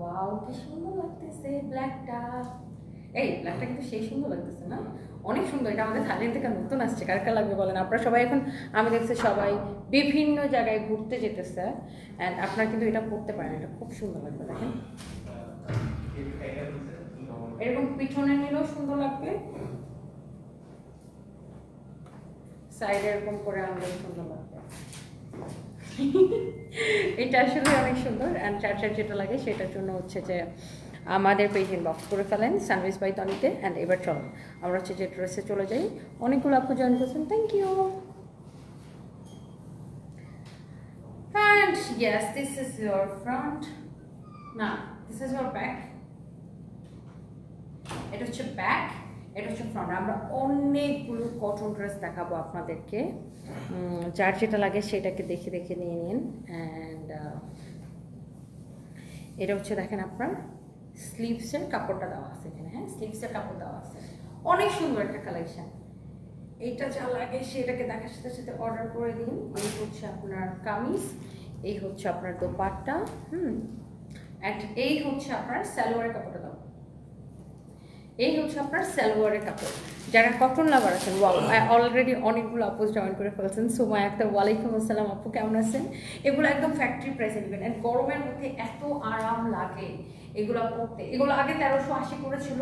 Wow কি সুন্দর লাগতেছে ব্ল্যাকটা এই ব্ল্যাকটা কিন্তু সেই সুন্দর লাগতেছে না? অনেক সুন্দর, এটা আমাদের থাইল্যান্ড থেকে নতুন আসছে, কার কার লাগবে বলেন? আপনারা সবাই এখন, আমি দেখছি সবাই বিভিন্ন জায়গায় ঘুরতে যেতেছে অ্যান্ড আপনারা কিন্তু এটা পড়তে পারেন, এটা খুব সুন্দর লাগবে, দেখেন। এরকম পিছনে নিলেও সুন্দর লাগবে। সাইডে এরকম করে আনলেও সুন্দর লাগবে। এটা আসলে অনেক সুন্দর অ্যান্ড চার্জার যেটা লাগে সেটার জন্য হচ্ছে যে আমাদের পেজ ইনবক্স করে ফেলেন সানভিস বাই তনিতে অ্যান্ড এবার চলো আমরা হচ্ছে যে ড্রেসে চলে যাই অনেকগুলো আপু জয়েন করছেন thank you And yes, this is your front. না this is your back. এটা হচ্ছে ব্যাক এটা হচ্ছে ফ্রন্ট আমরা অনেকগুলো কটন ড্রেস দেখাবো আপনাদেরকে। যার যেটা লাগে সেটাকে দেখে দেখে নিয়ে নিন। অ্যান্ড এটা হচ্ছে দেখেন আপনার স্লিভসের কাপড়টা দেওয়া আছে এখানে হ্যাঁ? স্লিভসের কাপড় দেওয়া আছে। অনেক সুন্দর একটা কালেকশন এইটা যা লাগে সেটাকে দেখার সাথে সাথে অর্ডার করে দিন এই হচ্ছে আপনার কামিজ, এই হচ্ছে আপনার দোপাট্টা, হুম? অ্যান্ড এই হচ্ছে আপনার সালোয়ারের কাপড়টা। এই হচ্ছে আপনার সালোয়ারের কাপড়। যারা কটন লাভার আছেন অলরেডি অনেকগুলো আপোজ জয়েন করে ফেলছেন। সোমায় একটা ওয়ালাইকুম আসসালাম আপু কেমন আছেন? এগুলো একদম ফ্যাক্টরি প্রাইসে নেবেন। অ্যান্ড গরমের মধ্যে এত আরাম লাগে। এগুলো পরতে এগুলো আগে তেরোশো আশি করেছিল।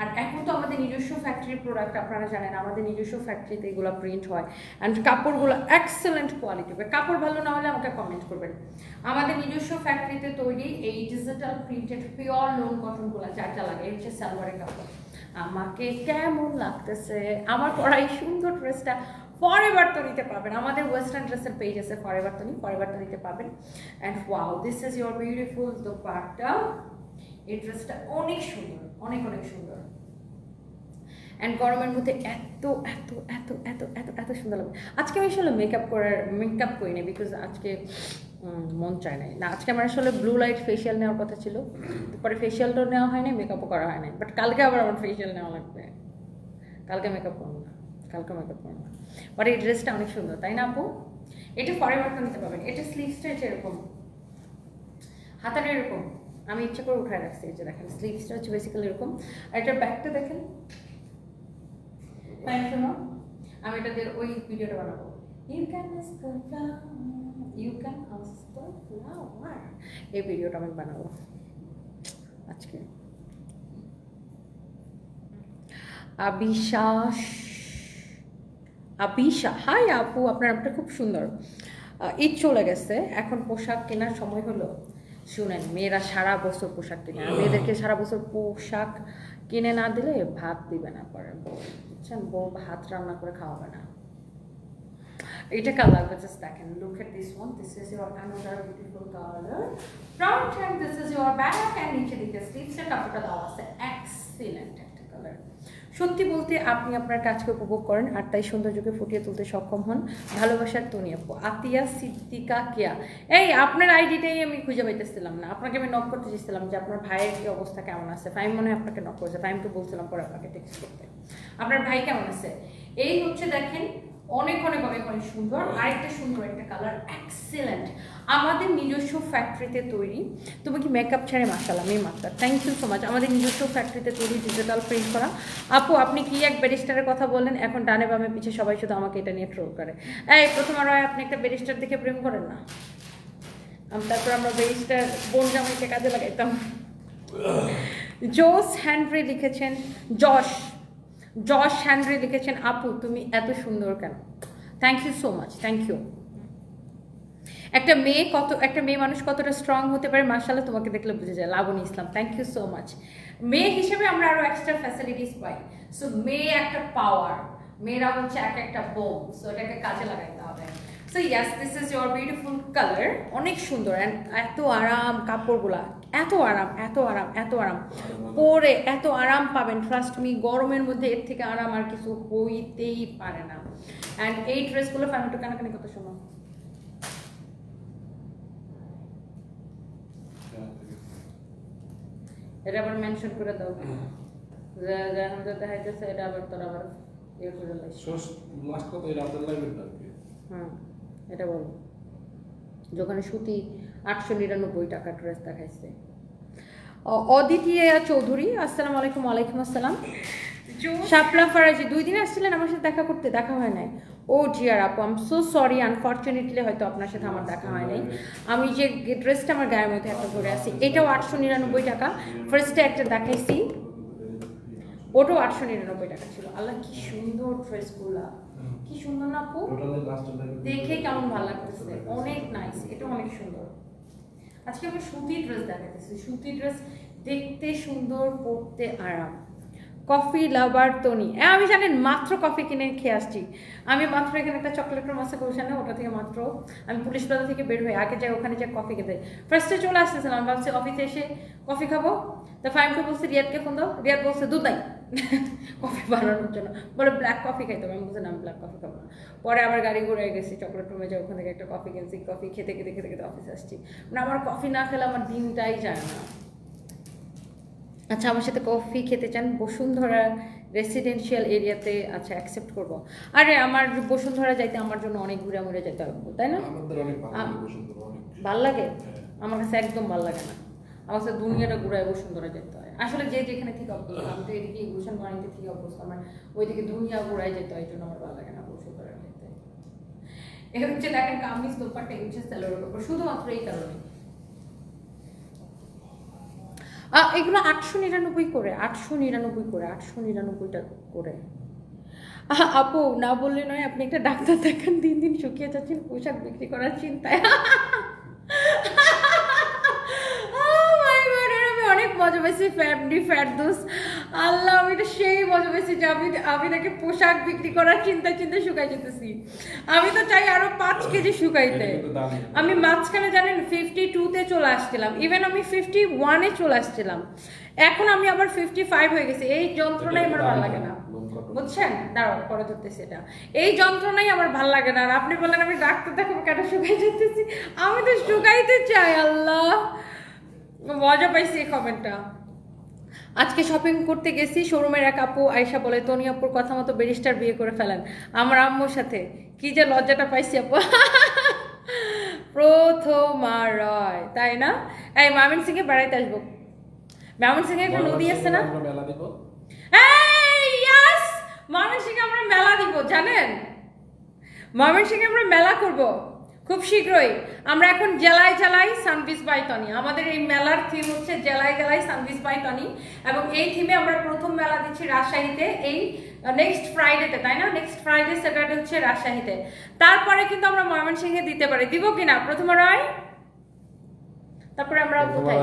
আর এখন তো আমাদের নিজস্ব ফ্যাক্টরির প্রোডাক্ট আপনারা জানেন, আমাদের নিজস্ব ফ্যাক্টরিতে এগুলো প্রিন্ট হয়। অ্যান্ড কাপড়গুলো এক্সেলেন্ট কোয়ালিটি হবে। কাপড় ভালো না হলে আমাকে কমেন্ট করবেন। আমাদের নিজস্ব ফ্যাক্টরিতে তৈরি এই ডিজিটাল প্রিন্টেড পিওর লোন কটনগুলো যা যা লাগে হচ্ছে সালোয়ারের কাপড়। আমাকে কেমন লাগতেছে? আমার পরা এই সুন্দর ড্রেসটা ফরেভার তো নিতে পারবেন। আমাদের ওয়েস্টার্ন ড্রেসের পেজ আছে ফরেভার তো নিই ফরেভার তো নিতে পারবেন। And wow this is your beautiful dupatta. এই ড্রেসটা অনেক সুন্দর, অনেক অনেক সুন্দর। অ্যান্ড গরমের মধ্যে এত এত এত এত এত এত সুন্দর লাগবে আজকে আমি আসলে মেকআপ করার মেকআপ করি করিনি বিকজ আজকে মন চায় নাই। না, আজকে আমার আসলে ব্লু লাইট ফেশিয়াল নেওয়ার কথা ছিল। পরে ফেশিয়ালটাও নেওয়া হয়নি মেকআপও করা হয় নাই বাট কালকে আবার আমার ফেশিয়াল নেওয়া লাগবে। কালকে মেকআপ করব না। কালকে মেকআপ করব না। বাট এই ড্রেসটা অনেক সুন্দর, তাই না আপু? এটা পরে নিতে পারবেন। এটা স্লিভসটা এরকম। হাতাটা এরকম। আমি ইচ্ছে করে উঠায় রাখছি এই যে দেখেন স্লিভসটা হচ্ছে বেসিক্যালি এরকম। আর এটার ব্যাকটা দেখেন। আমি এটা দিয়ে ওই ভিডিওটা বানাবো। ইউ ক্যান ইউ ক্যান এই ভিডিওটা আমি বানাবো। আজকে। আবিশ্বাস। আবিশা হাই আপু আপনার নামটা খুব সুন্দর। ঈদ চলে গেছে। এখন পোশাক কেনার সময় হলো। শুনেন মেয়েরা সারা বছর পোশাক কিনে আর মেয়েদেরকে সারা বছর পোশাক কিনে না দিলে ভাত দিবে না পরে। বউ বুঝছেন? বউ ভাত রান্না করে খাওয়াবে না। এটা কালার জাস্ট দেখেন look at this one this is your another beautiful colour front hand this is your back and নিচে দিকে স্লিভসের কাপড়টা দেওয়া আছে। এক্সিলেন্ট একটা কালার সত্যি বলতে আপনি আপনার কাজকে উপভোগ করেন আর তাই সৌন্দর্যকে ফুটিয়ে তুলতে সক্ষম হন ভালোবাসার তনি আপু, আতিয়া সিদ্দিকা কেয়া। এই, আপনার আইডিটাই আমি খুঁজে পাইতেছিলাম না। আপনাকে আমি নক করতে চেয়েছিলাম যে আপনার ভাইয়ের কি অবস্থা, কেমন আছে? ফাইম মনে হয় আপনাকে নক করেছে। ফাইমকে বলছিলাম পরে আপনাকে টেক্সট করতে। আপনার ভাই কেমন আছে? এই হচ্ছে দেখেন অনেক অনেক অনেক অনেক সুন্দর। আরেকটা সুন্দর একটা কালার এক্সেলেন্ট আমাদের নিজস্ব ফ্যাক্টরিতে তৈরি। তুমি কি মেকআপ ছেড়ে মাসাল আমি master thank you so much আমাদের নিজস্ব ফ্যাক্টরিতে তৈরি ডিজিটাল প্রিন্ট করা। আপু, আপনি কি এক ব্যারিস্টারের কথা বললেন? এখন ডানে বামে পিছে সবাই শুধু আমাকে এটা নিয়ে ট্রোল করে। এই, প্রথম আর আপনি একটা ব্যারিস্টার দেখে প্রেম করেন না? তারপর আমরা ব্যারিস্টার বোন জামাইকে কাজে লাগাইতাম। জোস হ্যান্ড্রি লিখেছেন যশ যশ হ্যান্ড্রি লিখেছেন, আপু, তুমি এত সুন্দর কেন? Thank you so much thank you একটা মেয়ে কত, একটা মেয়ে মানুষ কতটা স্ট্রং হতে পারে মার্শাল্লাহ তোমাকে দেখলে বুঝে যায়। Labani Islam thank you so much মেয়ে হিসেবে আমরা আরও এক্সট্রা ফ্যাসিলিটিস পাই। সো মেয়ে একটা পাওয়ার মেয়েরা হচ্ছে এক একটা বোম সো এটাকে কাজে লাগাইতে হবে। So yes this is your beautiful colour অনেক সুন্দর অ্যান্ড এত আরাম, কাপড়গুলা। এত আরাম এত আরাম এত আরাম। পরে এত আরাম পাবেন ট্রাস্ট মি গরমের মধ্যে এর থেকে আরাম আর কিছু হইতেই পারে না। অ্যান্ড এই ড্রেসগুলো ফ্যামিলি কানাকানি কত সময় এটা আবার মেনশন করে দাও। যে যেখান থেকে দেখাইতেছে এটা আবার তোর আবার ইয়ে করে লাস্ট কথা এটা আপনার লাগবে না আর হ্যাঁ এটা বলো। দোকানে সুতি আটশো নিরানব্বই টাকা ড্রেস দেখাইছে। অ- অদিতিয়া চৌধুরী আসসালামু আলাইকুম ওয়ালাইকুম আসসালাম। শাপলা ফারাজি দুই দিন আসছিলেন আমার সাথে দেখা করতে দেখা হয় নাই। ও জিয়ার আপু আম সো সরি আনফর্চুনেটলি হয়তো আপনার সাথে আমার দেখা হয় নাই। আমি যে ড্রেসটা আমার গায়ের মধ্যে একটা পরে আছি এটাও আটশো নিরানব্বই টাকা। ফার্স্টে একটা দেখাইছি। ওটাও আটশো নিরানব্বই টাকা ছিল। আল্লাহ কি সুন্দর ড্রেসগুলা কি সুন্দর না আপু? দেখে কেমন ভালো লাগতেছে। অনেক নাইস এটা অনেক সুন্দর। আজকে আমি সুতি ড্রেস দেখাতেছি সুতি ড্রেস দেখতে সুন্দর, পরতে আরাম। কফি লাভার তনি হ্যাঁ আমি জানেন, মাত্র কফি কিনে খেয়ে আসছি। আমি মাত্র এখানে একটা চকলেটের মাসে কৌশানে ওটা থেকে মাত্র আমি পুলিশ প্লাজা থেকে বের হয়ে আগে যাই, ওখানে যাই কফি খেতে। ফার্স্টে চলে আসতেছিলাম, ভাবছি অফিসে এসে কফি খাব। তা ফাইমকে বলছি, রিয়াদকে ফোন দাও। রিয়াদ বলছে, দুধ নাই। কফি বানানোর জন্য। বলে ব্ল্যাক কফি খাইতে হবে আমি বলছি না আমি ব্ল্যাক কফি খাব না। পরে আবার গাড়ি ঘুরে গেছি চকলেট রুমে যাই ওখান থেকে একটা কফি কিনছি কফি খেতে খেতে খেতে খেতে অফিসে আসছি। মানে আমার কফি না খেলে আমার দিনটাই যায় না। আচ্ছা আমার সাথে কফি খেতে চান বসুন্ধরা রেসিডেন্সিয়াল এরিয়াতে আচ্ছা অ্যাকসেপ্ট করব। আরে আমার বসুন্ধরা যাইতে আমার জন্য অনেক ঘুরে ঘুরে যেতে হবে তাই না? লাগে ভালো লাগে? হ্যাঁ। আমার কাছে একদম ভালো লাগে না। আমার কাছে দুনিয়াটা ঘুরায় বসুন্ধরা যেতে হয়। আসলে যে যেখানে থেকে অভ্যস্ত আমি তো এদিকে গুলশান বাড়িতে থেকে অভ্যস্ত আমার ওইদিকে দুনিয়া ঘুরায় যেতে এই জন্য আমার ভালো লাগে না বসুন্ধরা যেতে এ হচ্ছে দেখেন কামিজ দোপাট্টা, এই হচ্ছে স্যালোর উপর শুধুমাত্র এই কারণে এগুলো আটশো নিরানব্বই করে, আটশো নিরানব্বই করে, আটশো নিরানব্বইটা করে। আপু, না বললে নয়, আপনি একটা ডাক্তার দেখান, দিন দিন শুকিয়ে যাচ্ছেন, পোশাক বিক্রি করার চিন্তায় Oh my God, এর আমি অনেক মজা পেয়েছি ফ্যামিলি ফ্যারদোস। আল্লাহ আমি এটা সেই মজা পেয়েছি যে আমি আমি নাকি পোশাক বিক্রি করার চিন্তা চিন্তা শুকাই যেতেছি। আমি তো চাই আরও পাঁচ কেজি শুকাইতে। আমি মাঝখানে জানেন ফিফটি টুতে চলে আসছিলাম। ইভেন আমি ফিফটি ওয়ানে চলে আসছিলাম। এখন আমি আবার ফিফটি ফাইভ হয়ে গেছি। এই যন্ত্রণাই আমার ভালো লাগে না। বুঝছেন? দাঁড়াও পরে ধরতেছি এটা। এই যন্ত্রণাই আমার ভালো লাগে না। আর আপনি বললেন আমি ডাক্তার দেখাবো কেন শুকাই যেতেছি? আমি তো শুকাইতে চাই আল্লাহ। মজা পাইছি এই কমেন্টটা আজকে শপিং করতে গেছি শোরুমের এক আপু আয়সা বলে তনি আপুর কথা মতো ব্যারিস্টার বিয়ে করে ফেলেন। আমার আম্মুর সাথে। কি যে লজ্জাটা পাইছি আপু। প্রথম রয় তাই না? এই মামিন সিংহে বেড়াইতে আসব। মামিন সিংহে একটা নদী আছে না? দিব। এই আমরা মেলা দিব জানেন? ময়মনসিংহে আমরা মেলা করব। খুব শীঘ্রই। আমরা এখন জেলায় জেলায় সানবিস বাই টনি। আমাদের এই মেলার থিম হচ্ছে জেলায় জেলায় সানবিস বাই টনি। এবং এই থিমে আমরা প্রথম মেলা দিচ্ছি রাজশাহীতে এই নেক্সট ফ্রাইডেতে তাই না? নেক্সট ফ্রাইডে স্যাটারডে হচ্ছে রাজশাহীতে। তারপরে কিন্তু আমরা ময়মনসিংহে দিতে পারি। দিব কিনা প্রথম রায় তারপরে আমরা কোথায়?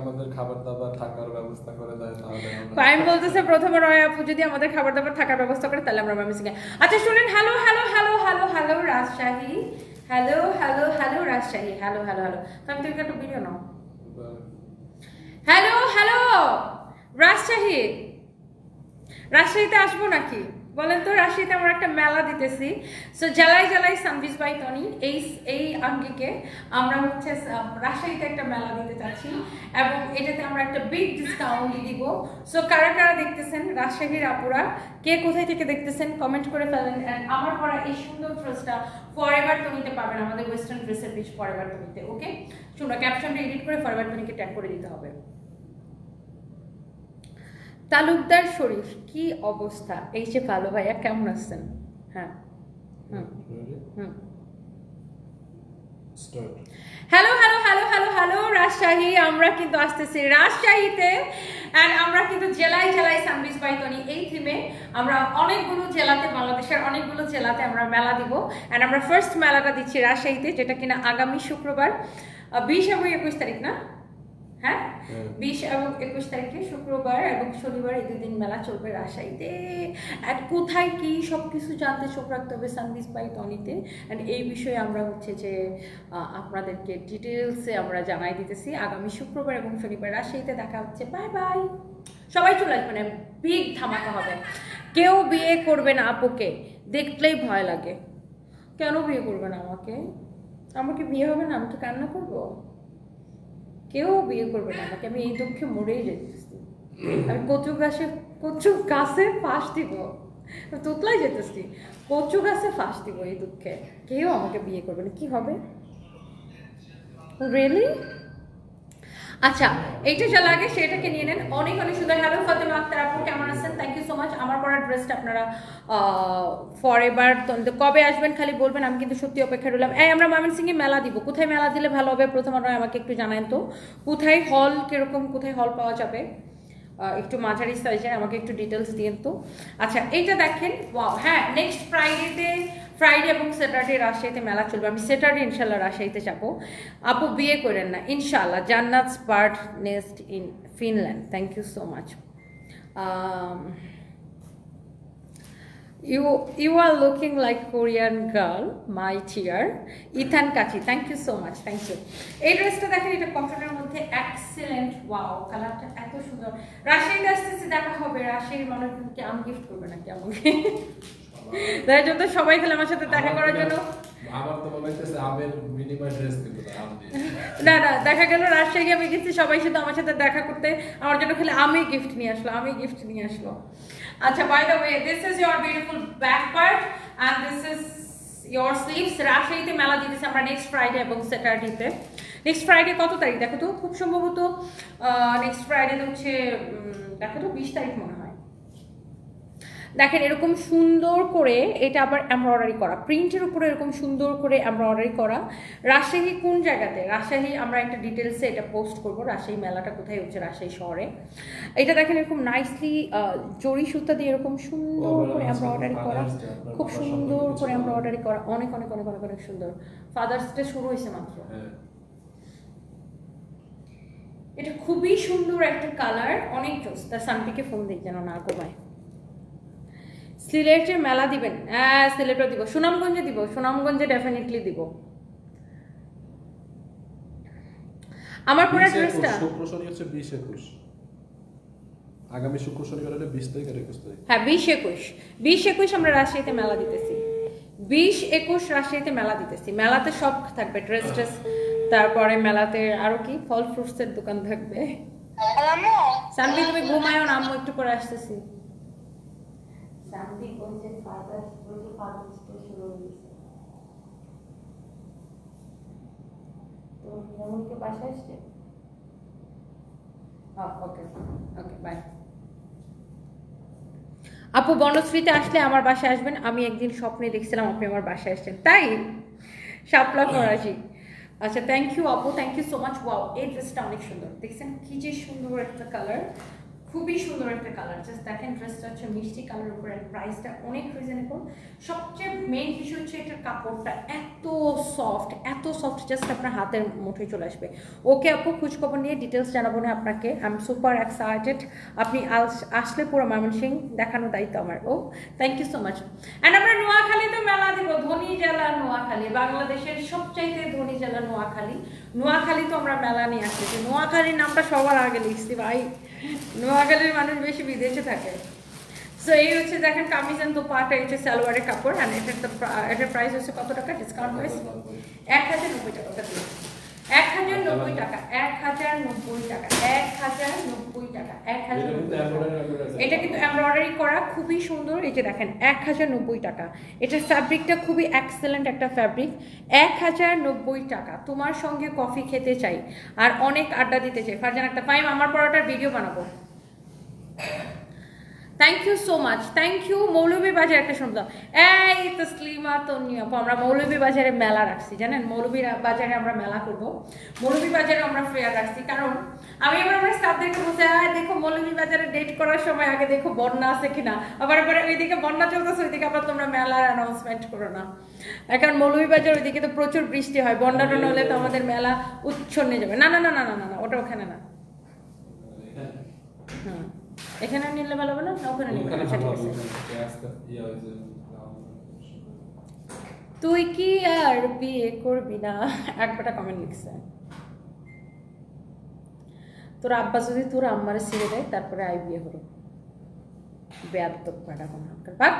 আমাদের খাবার দাবার থাকার ব্যবস্থা করে দেয় তাহলে আমরা বলতেছে প্রথমে রয় আপু যদি আমাদের খাবার দাবার থাকার ব্যবস্থা করে তাহলে আমরা মামি আচ্ছা শুনেন hello hello hello hello hello Rajshahi. Hello hello hello Rajshahi hello hello hello তো আমি একটা ভিডিও নাও হ্যালো হ্যালো রাজশাহী রাজশাহীতে আসব নাকি? বলেন তো রাজশাহীতে আমরা একটা মেলা দিতেছি। সো জেলায় জেলায় সানবিস বাই টনি, এই এই আঙ্গিকে আমরা হচ্ছে রাজশাহীতে একটা মেলা দিতে চাচ্ছি এবং এটাতে আমরা একটা বিগ ডিসকাউন্ট দিব। সো কারা কারা দেখতেছেন, রাজশাহীর আপুরা, কে কোথায় থেকে দেখতেছেন কমেন্ট করে ফেলেন। And আমার পরা এই সুন্দর ড্রেসটা ফরএভার টনিতে পাবেন, আমাদের ওয়েস্টার্ন ড্রেসের পিচ ফরএভার টনিতে ওকে শুনো ক্যাপশনটা এডিট করে ফরএভার টনিকে ট্যাগ করে দিতে হবে। তালুকদার শরীফ কি অবস্থা? এই যে ভালো ভাইয়া কেমন আছেন? হ্যাঁ hello hello hello hello hello Rajshahi. আমরা কিন্তু আসতেছি রাজশাহীতে। অ্যান্ড আমরা কিন্তু জেলায় জেলায় সানবিস বাইতনি এই থিমে আমরা অনেকগুলো জেলাতে বাংলাদেশের অনেকগুলো জেলাতে আমরা মেলা দিব। অ্যান্ড আমরা ফার্স্ট মেলাটা দিচ্ছি রাজশাহীতে যেটা কিনা আগামী শুক্রবার বিশ এবং একুশ তারিখ না? হ্যাঁ? হ্যাঁ। বিশ এবং একুশ তারিখে শুক্রবার এবং শনিবার এই দুদিন মেলা চলবে রাজশাহীতে। অ্যান্ড কোথায় কি সব কিছু জানতে চোখ রাখতে হবে সানবিস বাই টনিতে। অ্যান্ড এই বিষয়ে আমরা হচ্ছে যে আপনাদেরকে ডিটেলসে আমরা জানাই দিতেছি। আগামী শুক্রবার এবং শনিবার রাজশাহীতে দেখা হচ্ছে। বাই বাই সবাই চলে আসবেন বিগ ধামাকা হবে। কেউ বিয়ে করবে না আপুকে দেখলেই ভয় লাগে। কেন বিয়ে করবে না আমাকে? আমাকে বিয়ে হবে না আমি কি কান্না করব? কেউ বিয়ে করবে না, আমাকে আমি এই দুঃখে মরেই যেতেছি আমি কচু গাছে কচু গাছে ফাঁস দিব। তোতলাই যেতেছি কচু গাছে ফাঁস দিব এই দুঃখে। কেউ আমাকে বিয়ে করবে না। কি হবে? রিয়েলি আচ্ছা এইটা যা লাগে সেটাকে নিয়ে নেন। অনেক অনেক সুন্দর। হ্যালো ফাতেমা আক্তার আপু, কেমন আছেন? থ্যাংক ইউ সো মাচ আমার পরার ড্রেসটা আপনারা ফর এবার কবে আসবেন খালি বলবেন, আমি কিন্তু সত্যি অপেক্ষা রইলাম। এই, আমরা ময়মনসিংহে মেলা দিব। কোথায় মেলা দিলে ভালো হবে? প্রথম আপনারা আমাকে একটু জানান তো। কোথায় হল কীরকম, কোথায় হল পাওয়া যাবে? একটু মাঝারি সাইজের আমাকে একটু ডিটেলস দিন তো। আচ্ছা এইটা দেখেন। হ্যাঁ নেক্সট ফ্রাইডেতে ফ্রাইডে এবং স্যাটারডে রাজশাহীতে মেলা চলবে। আমি স্যাটারডে ইনশাল্লাহ রাজশাহীতে যাব। আপু বিয়ে করেন না। ইনশাল্লাহ। জান্নাত স্পার্ট nest in Finland. Thank you so much you you are looking like Korean girl my dear Ethan কাচি thank you so much thank you এই ড্রেসটা দেখেন, এটা কটনের মধ্যে এক্সেলেন্ট ওয়াও কালারটা এত সুন্দর। রাজশাহীতে আসতেছে, দেখা হবে। রাজশাহীর মানুষকে আম গিফট করবে নাকি আমাকে? তাই জন্য সবাই খেলে আমার সাথে দেখা করার জন্য। আমার তো মনে হইতেছে আমের ড্রেস কিন্তু না, না না দেখা গেল রাজশাহী আমি গেছি সবাই শুধু আমার সাথে দেখা করতে। আমার জন্য খেলে আমি গিফট নিয়ে আসলো আমি গিফট নিয়ে আসলো। আচ্ছা by the way this is your beautiful back part and this is your sleeves রাজশাহীতে মেলা দিতেছে আমরা নেক্সট ফ্রাইডে এবং স্যাটারডেতে নেক্সট ফ্রাইডে কত তারিখ? দেখো তো খুব সম্ভবত নেক্সট ফ্রাইডে হচ্ছে দেখো তো বিশ তারিখ মনে হয়। দেখেন এরকম সুন্দর করে এটা আবার এমব্রয়ডারি করা। প্রিন্টের উপরে এরকম সুন্দর করে এমব্রয়ডারি করা। রাজশাহী কোন জায়গাতে? রাজশাহী আমরা একটা ডিটেলসে এটা পোস্ট করব। রাজশাহী মেলাটা কোথায় হচ্ছে? রাজশাহী শহরে। এটা দেখেন এরকম নাইসলি জরি সুতা দিয়ে এরকম সুন্দর করে আচ্ছা, এমব্রয়ডারি করা। Day, আপনার খুব সুন্দর করে এমব্রয়ডারি করা। অনেক অনেক অনেক অনেক অনেক সুন্দর। ফাদার্স ডে শুরু হয়েছে মাত্র। হ্যাঁ। এটা খুবই সুন্দর একটা কালার অনেক জোস। তার সানপিকে ফোন দিই যেন না ঘুমায়। সিলেটের মেলা দিবেন। হ্যাঁ সিলেটও দিব। সুনামগঞ্জে দিব। সুনামগঞ্জে ডেফিনেটলি দিব। আমার পুরো ড্রেসটা শুক্র শনি হচ্ছে বিশ একুশ। আগামী শুক্র শনিবার হলে বিশ তারিখ আর একুশ তারিখ। হ্যাঁ বিশ একুশ। বিশ একুশ আমরা রাজশাহীতে মেলা দিতেছি। বিশ একুশ রাজশাহীতে মেলা দিতেছি। মেলাতে সব থাকবে ড্রেস ট্রেস তারপরে মেলাতে আরও কি? ফল ফ্রুটসের দোকান থাকবে। সানভি তুমি ঘুমায়ও না আম্মু একটু পরে আসতেছি। সানভি বলছে ফাদার বলছে ফাদার শুরু হয়েছে তো হিরামণিকে বাসায় আসছে ওকে ওকে বাই আপু, বনশ্রীতে আসলে আমার বাসায় আসবেন। আমি একদিন স্বপ্নে দেখছিলাম আপনি আমার বাসায় আসছেন। তাই? শাপলা ফরাসি। আচ্ছা থ্যাংক ইউ আপু। Thank you so much wow এই ড্রেসটা অনেক সুন্দর। দেখছেন? কি যে সুন্দর একটা কালার খুবই সুন্দর একটা কালার জাস্ট দেখেন ড্রেসটা হচ্ছে মিষ্টি কালার উপরে প্রাইসটা অনেক রিজনেবল সবচেয়ে মেইন বিষয় হচ্ছে এটার কাপড়টা এত সফট এত সফট জাস্ট আপনার হাতের মুঠোয় চলে আসবে। ওকে আপু, খোঁজখবর নিয়ে ডিটেলস জানাব না আপনাকে। আই এম সুপার এক্সাইটেড আপনি আস- আসলে পুরো ময়মনসিং দেখানো দায়িত্ব আমার, ও। Thank you so much and আমরা নোয়াখালীতে মেলা দিব, ধনী নোয়াখালী বাংলাদেশের সবচাইতে ধনী জেলা নোয়াখালী। নোয়াখালী তো আমরা মেলা নিয়ে আসতেছি। নোয়াখালীর নামটা সবার আগে লিখছি ভাই। নোয়াখালীর মানুষ বেশি বিদেশে থাকে। সো এই হচ্ছে দেখেন কামিজ অ্যান্ড দোপাটা হচ্ছে সালোয়ারের কাপড়। অ্যান্ড এটার তো এটার প্রাইস হচ্ছে কত টাকা? ডিসকাউন্ট প্রাইস এক হাজার নব্বই টাকা। এক হাজার নব্বই টাকা এক হাজার নব্বই টাকা এক হাজার নব্বই টাকা এক হাজার এটা কিন্তু এটা এমব্রয়ডারি করা খুবই সুন্দর এই যে দেখেন এক হাজার নব্বই টাকা। এটার ফ্যাব্রিকটা খুবই এক্সেলেন্ট একটা ফ্যাব্রিক এক হাজার নব্বই টাকা তোমার সঙ্গে কফি খেতে চাই আর অনেক আড্ডা দিতে চাই। ফারজান একটা ফাইম আমার পরোটার ভিডিও বানাবো। Thank you so much thank you Moulvibazar একটা শুনলাম এই তসলিমা তন্নি আপু আমরা মৌলভী বাজারে মেলা রাখছি জানেন? মৌলভী বাজারে আমরা মেলা করব। মৌলভী বাজারে আমরা ফেয়ার রাখছি কারণ আমি এবার আমার স্টাফদেরকে বলছি আয় দেখো মৌলভী বাজারে ডেট করার সময় আগে দেখো বন্যা আছে কিনা। আবার আবার ওইদিকে বন্যা চলতেছে ওইদিকে আবার তোমরা মেলার অ্যানাউন্সমেন্ট করো না। এখন মৌলভী বাজার ওইদিকে তো প্রচুর বৃষ্টি হয় বন্যা টন্যা হলে তো আমাদের মেলা উচ্ছন্নে যাবে। না না না না না না না ওটা ওখানে না। হুম এখানে নিলে ভালো হবে না ওখানে নিলে আচ্ছা ঠিক আছে। তুই কি আর বিয়ে করবি না? একটা কমেন্ট লিখছে। তোর আব্বা যদি তোর আম্মারে ছেড়ে দেয় তারপরে আই বিয়ে হলো। বেয়াদব বেটা কোন বাক!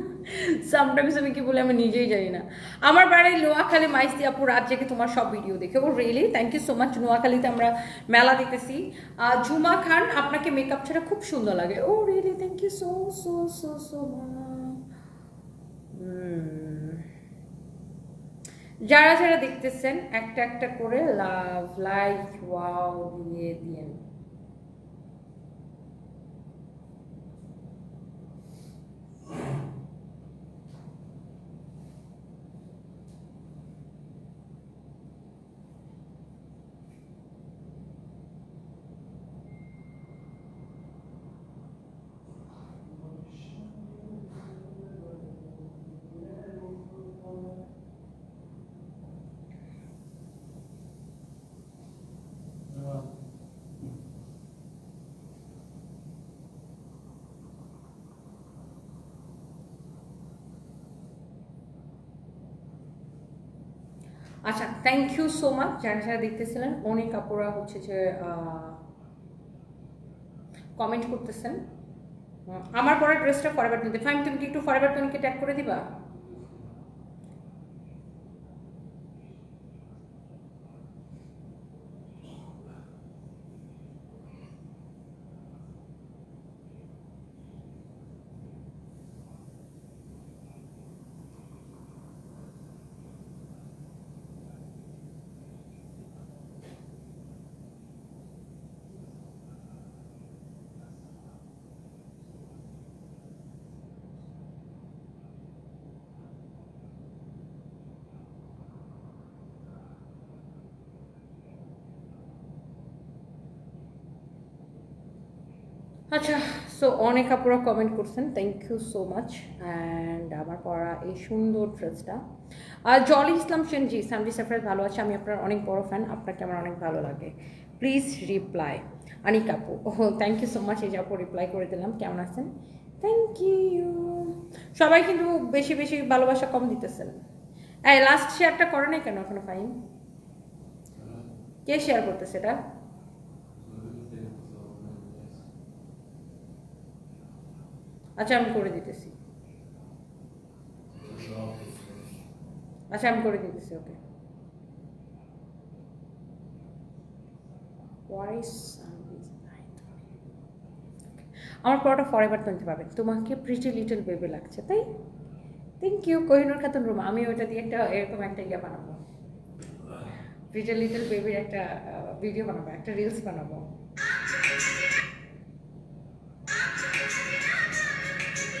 সামটাইমস আমি কি বলে আমি নিজেই জানি না। আমার বাড়ি নোয়াখালী মাইসি আপু রাত জেগে তোমার সব ভিডিও দেখে। ও really thank you so much নোয়াখালীতে আমরা মেলা দেখতেছি। ঝুমা খান আপনাকে মেকআপ ছাড়া খুব সুন্দর লাগে। ও really thank you so so so so যারা যারা দেখতেছেন, একটা একটা করে লাভ লাইক ওয়াও দিয়ে দিয়েন আচ্ছা থ্যাংক ইউ সো মাচ যারা যারা দেখতেছিলেন, অনেক আপুরা হচ্ছে যে কমেন্ট করতেছেন। আমার পরের ড্রেসটা ফরএভার টোয়েন্টি ফাইন তুমি কি একটু ফরএভার টোয়েন্টিকে ট্যাগ করে দিবা? আচ্ছা সো অনেক আপুরা কমেন্ট করছেন thank you so much and আমার পড়া এই সুন্দর ড্রেসটা। আর জলি ইসলাম সেন, জি, সামজি সাফরাজ ভালো আছে, আমি আপনার অনেক বড় ফ্যান আপনাকে আমার অনেক ভালো লাগে। প্লিজ রিপ্লাই আনিক আপু ও থ্যাংক ইউ সো মাচ এই যে আপু রিপ্লাই করে দিলাম, কেমন আছেন? থ্যাংক ইউ সবাই কিন্তু বেশি বেশি ভালোবাসা কম দিতেছেন। এই লাস্ট শেয়ারটা করে নাই কেন এখনও ফাইন কে শেয়ার করতেছে এটা? আচ্ছা আমি করে দিতেছি। আচ্ছা আমি করে দিতেছি, ওকে। আমার পরোটা ফরএভার তুলতে পারবেন তোমাকে প্রিটি লিটল বেবি লাগছে, তাই? Thank you Kohinoor Khatun Ruma. আমি ওইটা দিয়ে একটা এরকম একটা ইয়ে বানাবো। প্রিটি লিটল বেবির একটা ভিডিও বানাবো, একটা রিলস বানাবো।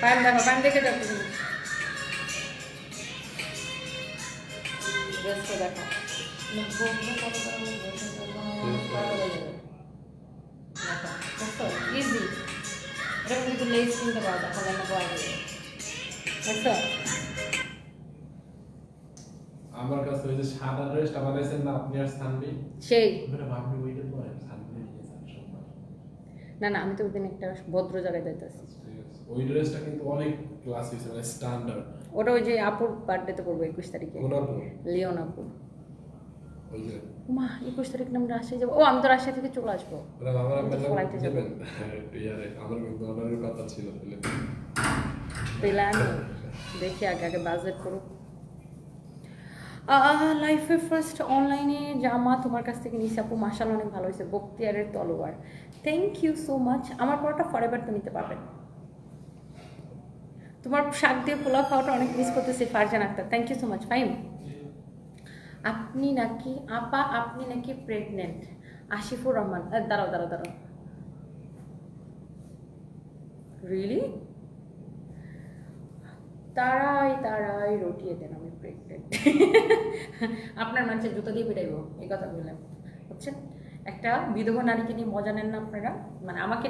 পান দেখো পান দেখে দেখো। ইজি এটা কিন্তু লেস কিনতে পারো দেখো দেখো আগে দেখছ? আমার কাছে ওই যে সাদা ড্রেসটা বানাইছেন না আপনি আর সানবি? সেই। ওইটা পরে সানবি না। না আমি তো ওই দিন একটা ভদ্র জায়গায় যাইতেছি। ঠিক আছে। ওই ড্রেসটা কিন্তু অনেক ক্লাস হয়েছে মানে স্ট্যান্ডার্ড ওটা ওই যে আপুর বার্থডেতে করব একুশ তারিখে। লিওন আপুর ওই যে। মা একুশ তারিখ না আমরা রাজশাহী যাব? ও আমি তো রাজশাহী থেকে চলে আসব। আমার কথা ছিল তাহলে। পেলাম দেখি আগে আগে বাজেট করুক। লাইফে ফার্স্ট অনলাইনে জামা তোমার কাছ থেকে নিছি আপু। মাসাল অনেক ভালো হয়েছে। বক্তিয়ারের তলোয়ার। থ্যাংক ইউ সো মাচ আমার পরটা ফরএভার তো নিতে পারবেন। তোমার শাক দিয়ে পোলাও খাওয়াটা অনেক মিস করতেছি, Farjan Akter. Thank you so much fine আপনি নাকি, আপা, আপনি নাকি প্রেগনেন্ট আশিফুর রহমান দাঁড়াও দাঁড়াও দাঁড়াও। রিয়েলি তারাই তারাই রটিয়ে দেন আমি প্রেগনেন্ট আপনার মানুষের জুতো দিয়ে পিটাইব, এই কথা বললাম বুঝছেন? একটা বিধবা নারীকে নিয়ে মজা নেন না আপনারা? মানে আমাকে